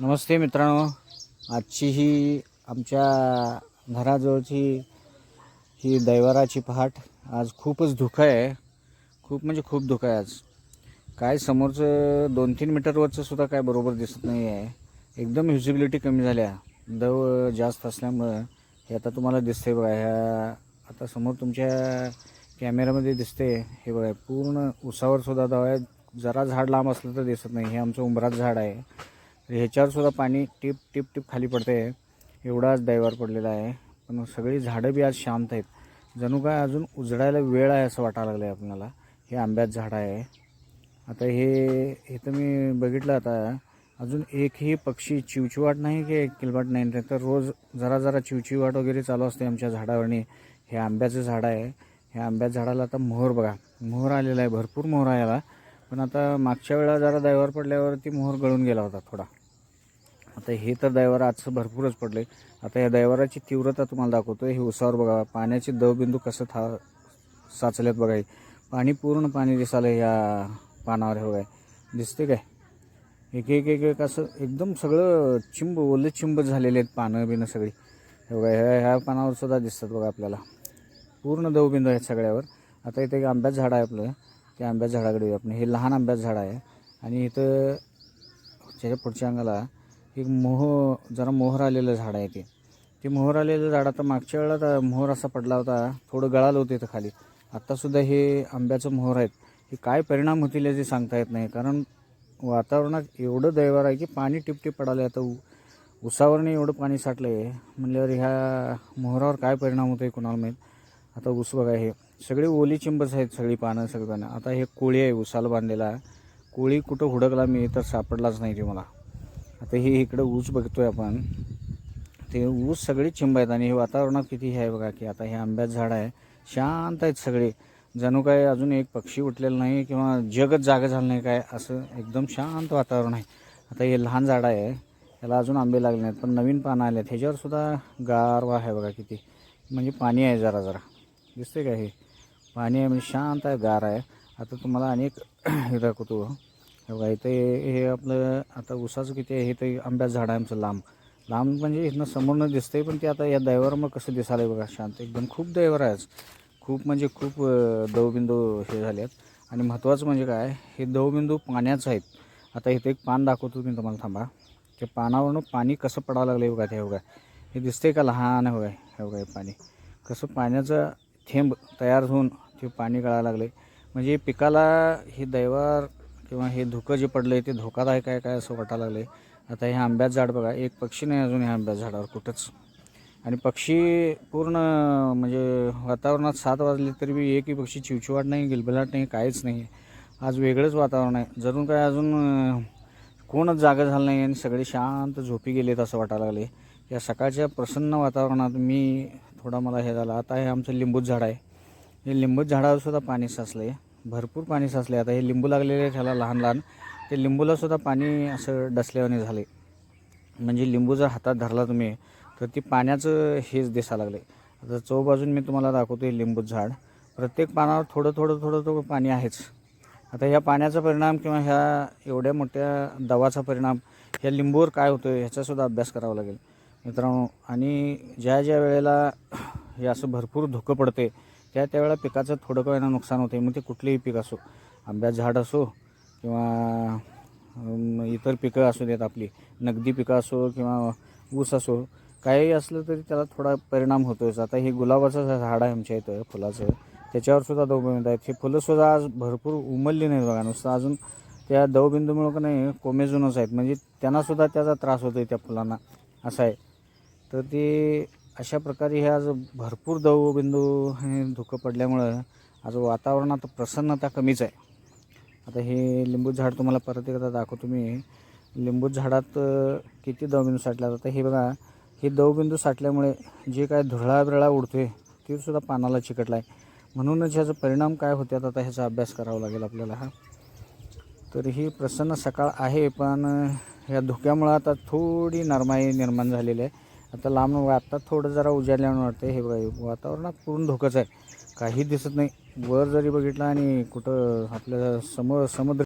नमस्ते मित्रांनो. आजची ही आमच्या घराजवळची ही दैवाराची पहाट आज खूपच धुकं आहे. खूप म्हणजे खूप धुकं आहे आज. काय समोरचं दोन तीन मीटरवरचं सुद्धा काय बरोबर दिसत नाही आहे एकदम व्हिजिबिलिटी कमी झाल्या. दव जास्त असल्यामुळं हे आता तुम्हाला दिसते बघा. ह्या आता समोर तुमच्या कॅमेऱ्यामध्ये दिसते हे बघा. पूर्ण उसावर सुद्धा दव आहे. जरा झाड लांब असलं तर दिसत नाही. हे आमचं उंबरात झाड आहे. ह्याच्यावर सुद्धा पाणी टिप टिप टिप खाली पडते एवढा आज दैवार पडलेला आहे. पण सगळी झाडं बी आज शांत आहेत. जणू काय अजून उजडायला वेळ आहे असं वाटायला लागलं आहे आपल्याला. हे आंब्यात झाड आहे. आता हे हे तर मी बघितलं आता. अजून एकही पक्षी चिवचिवाट नाही की किलबाट नाही. नाही तर रोज जरा जरा चिवचिवाट वगैरे चालू असते आमच्या झाडावरणी हे आंब्याचं झाड आहे. ह्या आंब्याच्या झाडाला आता मोहर बघा. मोहर आलेला आहे. भरपूर मोहर आलेला. पण आता मागच्या वेळा जरा दैवार पडल्यावरती मोहर गळून गेला होता थोडा. आता हे तर दैवार आजचं भरपूरच पडले. आता या दैवाराची तीव्रता तुम्हाला दाखवतो हे उसावर बघा पाण्याचे दवबिंदू कसं था साचल्यात बघा हे. पाणी पूर्ण पाणी दिसालं या पानावर हे बघा दिसते काय? एक एक एक एक असं एकदम सगळं चिंब ओले चिंब झालेले आहेत पानं बिनं सगळी. हे बघा ह्या ह्या पानावर सुद्धा दिसतात बघा आपल्याला. पूर्ण दवबिंदू आहेत सगळ्यावर. आता इथे एक आंब्याचं झाड आहे आपलं. त्या आंब्याच्या झाडाकडे आपण. हे लहान आंब्याचं झाड आहे. आणि इथं त्याच्या पुढच्या अंगाला एक मोह जरा मोहर आलेलं झाड आहे ते. ते मोहर आलेलं झाड आता मागच्या वेळेला मोहर असा पडला होता थोडं गळालं होतं इथं खाली. आत्तासुद्धा हे आंब्याचं मोहर आहेत. हे काय परिणाम होतील याचे सांगता येत नाही. कारण वातावरणात एवढं दैवार आहे की पाणी टिपटिप पडालं आता उसावरने एवढं पाणी साठलं आहे म्हणल्यावर ह्या मोहरावर काय परिणाम होतो आहे कुणाला माहीत? आता ऊस बघा हे. सगळे ओली चिंबच आहेत सगळी पानं सगळी पानं. आता हे कोळी आहे उसाला बांधलेला. कोळी कुठं हुडकला मी तर सापडलाच नाही ते मला. आता हे इकडं ऊस बघतोय आपण. ते ऊस सगळे चिंब आहेत आणि हे वातावरणात किती हे आहे बघा की आता हे आंब्याचं झाड आहे. शांत आहेत सगळे. जणू काय अजून एक पक्षी उठलेलं नाही किंवा जगच जागं झालं नाही काय असं एकदम शांत वातावरण आहे. आता हे लहान झाड आहे. त्याला अजून आंबे लागले नाहीत पण नवीन पानं आले आहेत ह्याच्यावर सुद्धा गारवा आहे बघा किती. म्हणजे पाणी आहे जरा जरा. दिसते का हे? पाणी आहे म्हणजे शांत आहे गार आहे. आता तुम्हाला अनेक हे दाखवतो. बघा इथे हे आपलं आता उसाचं किती आहे? हे ते आंब्याचं झाड आहे आमचं लांब. लांब म्हणजे इथनं समोरनं दिसतंय पण ते आता या दैवावर मग कसं दिसायला बघा शांत. एकदम खूप दैवर आहे खूप म्हणजे खूप दवबिंदू हे झाले आहेत आणि महत्त्वाचं म्हणजे काय हे दवबिंदू पाण्याचं आहेत. आता इथे एक पान दाखवतो मी तुम्हाला थांबा. ते पानावरनं पाणी कसं पडायला लागलं बघा ते हे बघा. हे दिसतंय का लहान आहे बघा हे बघा हे पाणी. कसं पाण्याचं थेंब तयार होऊन ते पाणी गळायला लागले म्हणजे पिकाला हे दैवार किंवा हे धुकं जे पडलं आहे ते धोकादायक आहे काय असं वाटायला लागलं आहे आता हे आंब्याचं झाड बघा एक पक्षी नाही अजून ह्या आंब्याच्या झाडावर कुठंच. आणि पक्षी पूर्ण म्हणजे वातावरणात सात वाजले तरी बी एकही पक्षी चिवचिवाट नाही गिलबिलाट नाही काहीच नाही. आज वेगळंच वातावरण आहे. जरूर काय अजून कोणच जागा झालं नाही आणि सगळे शांत झोपी गेलेत असं वाटायला लागले या सकाळच्या प्रसन्न वातावरणात मी थोडा मला हे झालं. आता हे आमचं लिंबूच झाड आहे. हे लिंबूच झाडावर सुद्धा पाणी साचलं आहे भरपूर पाणी साचले आता हे लिंबू लागलेले ह्याला लहान लहान. ते लिंबूलासुद्धा पाणी असं डसल्यावाने झाले म्हणजे लिंबू जर हातात धरला तुम्ही तर ती पाण्याचं हेच दिसायला लागले आता चौबाजून मी तुम्हाला दाखवतो हे लिंबू झाड. प्रत्येक पानावर थोडं थोडं थोडं थोडं पाणी आहेच. आता ह्या पाण्याचा परिणाम किंवा ह्या एवढ्या मोठ्या दवाचा परिणाम ह्या लिंबूवर काय होतो ह्याचासुद्धा अभ्यास करावा लागेल. मित्रांनो आणि ज्या ज्या वेळेला हे असं भरपूर धुकं पडते त्या त्यावेळेला पिकाचं थोडं का नुकसान होते मग ते कुठलेही पीक असो आंब्या झाड असो किंवा इतर पिकं असू देत आपली नगदी पिकं असो किंवा ऊस असो काही असलं तरी त्याला थोडा परिणाम होतोच आता हे गुलाबाचं झाड आहे आमच्या इथं फुलाचं. त्याच्यावर सुद्धा दवबिंदू आहेत. हे फुलंसुद्धा आज भरपूर उमलली नाहीत बघा. नुसतं अजून त्या दवबिंदूमुळं का नाही कोमेजूनच आहेत. म्हणजे त्यांनासुद्धा त्याचा त्रास होतो आहे त्या फुलांना. असं आहे. तर ते अशा प्रकारे हे आज भरपूर दवबिंदू हे धुकं पडल्यामुळं आज वातावरणात प्रसन्नता कमीच आहे. आता हे लिंबू झाड तुम्हाला परत एकदा दाखवतो मी. लिंबू झाडात किती दवबिंदू साठला जातं हे बघा हे दवबिंदू साठल्यामुळे जे काय धुरळा बिरळा उडतोय ते सुद्धा पानाला चिकटला आहे म्हणूनच ह्याचा परिणाम काय होत्यात? आता ह्याचा अभ्यास करावा लागेल आपल्याला हा. तर ही प्रसन्न सकाळ आहे पण ह्या धुक्यामुळं आता थोडी नरमाई निर्माण झालेली आहे. आता लांब आत्ता थोडं जरा उजाडल्यानं वाटतं हे बघा वातावरणात पूर्ण धोकाच आहे. काही दिसत नाही. वर जरी बघितलं आणि कुठं आपल्यासमोर समुद्र